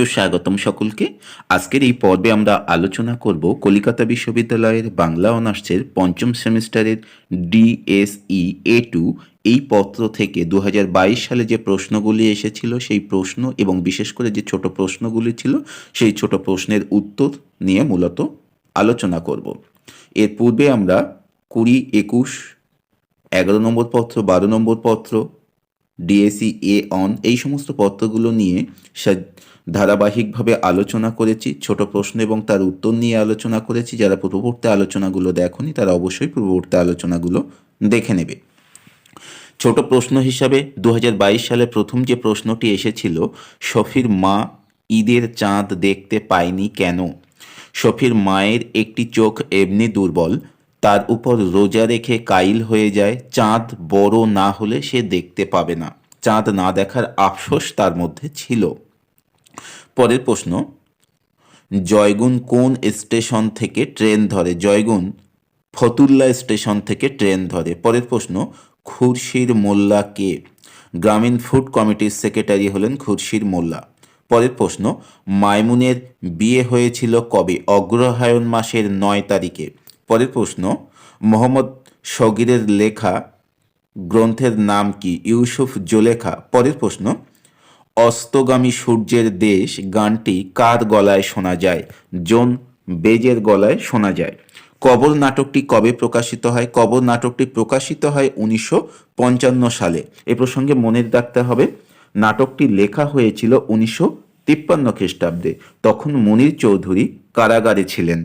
সুস্বাগতম সকলকে। আজকের এই পর্বে আমরা আলোচনা করব কলিকাতা বিশ্ববিদ্যালয়ের বাংলা অনার্সের পঞ্চম সেমিস্টারের ডিএসই এ টু। এই পত্র থেকে দু হাজার বাইশ সালে যে প্রশ্নগুলি এসেছিল, সেই প্রশ্ন এবং বিশেষ করে যে ছোট প্রশ্নগুলি ছিল, সেই ছোট প্রশ্নের উত্তর নিয়ে মূলত আলোচনা করব। এর পূর্বে আমরা কুড়ি একুশ, এগারো নম্বর পত্র, বারো নম্বর পত্র ডিএসি এ অন এই সমস্ত পত্রগুলো নিয়ে ধারাবাহিকভাবে আলোচনা করেছি, ছোট প্রশ্ন এবং তার উত্তর নিয়ে আলোচনা করেছি। যারা পূর্ববর্তী আলোচনাগুলো দেখনি, তারা অবশ্যই পূর্ববর্তী আলোচনাগুলো দেখে নেবে। ছোট প্রশ্ন হিসাবে দু সালে প্রথম যে প্রশ্নটি এসেছিল শফির মা ঈদের চাঁদ দেখতে পায়নি কেন? শফির মায়ের একটি চোখ এমনি দুর্বল তার উপর রোজা রেখে কাইল হয়ে যায়। চাঁদ বড় না হলে সে দেখতে পাবে না। চাঁদ না দেখার আফসোস তার মধ্যে ছিল। পরের প্রশ্ন জয়গুন কোন স্টেশন থেকে ট্রেন ধরে? জয়গুন ফতুল্লা স্টেশন থেকে ট্রেন ধরে। পরের প্রশ্ন, খুরশির মোল্লা কে? গ্রামীণ ফুড কমিটির সেক্রেটারি হলেন খুরশির মোল্লা। পরের প্রশ্ন, মাইমুনের বিয়ে হয়েছিল কবে? অগ্রহায়ণ মাসের নয় তারিখে। পরের প্রশ্ন, মোহাম্মদ সগিরের লেখা গ্রন্থের নাম কি? ইউসুফ জোলেখা। পরের প্রশ্ন, অস্তগামী সূর্যের দেশ গানটি কার গলায় শোনা যায়? জোন বেজের গলায় শোনা যায়। কবর নাটকটি কবে প্রকাশিত হয়? কবর নাটকটি প্রকাশিত হয় উনিশশো পঞ্চান্ন সালে। এ প্রসঙ্গে মনে রাখতে হবে, নাটকটি লেখা হয়েছিল উনিশশো তিপ্পান্ন খ্রিস্টাব্দে। তখন মনির চৌধুরী কারাগারে ছিলেন।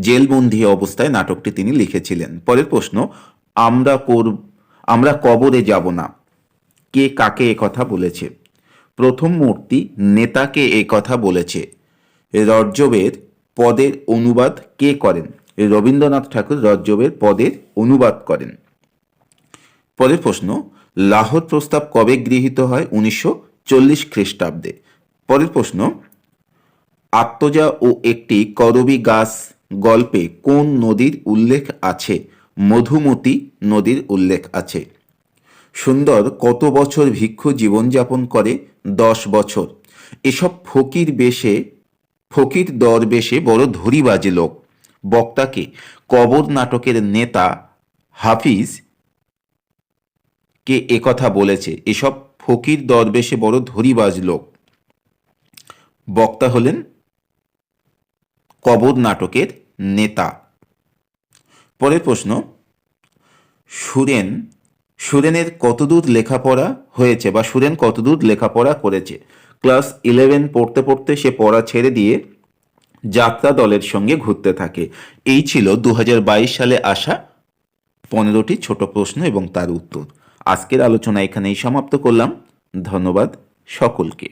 জেলবন্দি অবস্থায় নাটকটি তিনি লিখেছিলেন। পরের প্রশ্ন, আমরা কর, আমরা কবরে যাব না। কে কাকে কথা বলেছে? প্রথম মূর্তি নেতাকে কথা বলেছে। রজ্জবের পদের অনুবাদ কে করেন? রবীন্দ্রনাথ ঠাকুর রজ্জবের পদের অনুবাদ করেন। পরের প্রশ্ন, লাহোর প্রস্তাব কবে গৃহীত হয়? উনিশশো চল্লিশ খ্রিস্টাব্দে। পরের প্রশ্ন, আত্মজা ও একটি করবি গাছ গল্পে কোন নদীর উল্লেখ আছে? মধুমতি নদীর উল্লেখ আছে। সুন্দর কত বছর ভিক্ষু জীবনযাপন করে? দশ বছর। এসব ফকির বেশে, ফকির দরবেশে বড় ধরিবাজ লোক। বক্তাকে কবর নাটকের নেতা হাফিজ কে একথা বলেছে, এসব ফকির দরবেশে বড় ধরিবাজ লোক। বক্তা হলেন কবর নাটকের নেতা। পরের প্রশ্ন, সুরেন, সুরেনের কতদূর লেখাপড়া হয়েছে বা সুরেন কতদূর লেখাপড়া করেছে? ক্লাস ইলেভেন পড়তে পড়তে সে পড়া ছেড়ে দিয়ে যাত্রা দলের সঙ্গে ঘুরতে থাকে। এই ছিল দু হাজার বাইশ সালে আসা পনেরোটি ছোট প্রশ্ন এবং তার উত্তর। আজকের আলোচনা এখানেই সমাপ্ত করলাম। ধন্যবাদ সকলকে।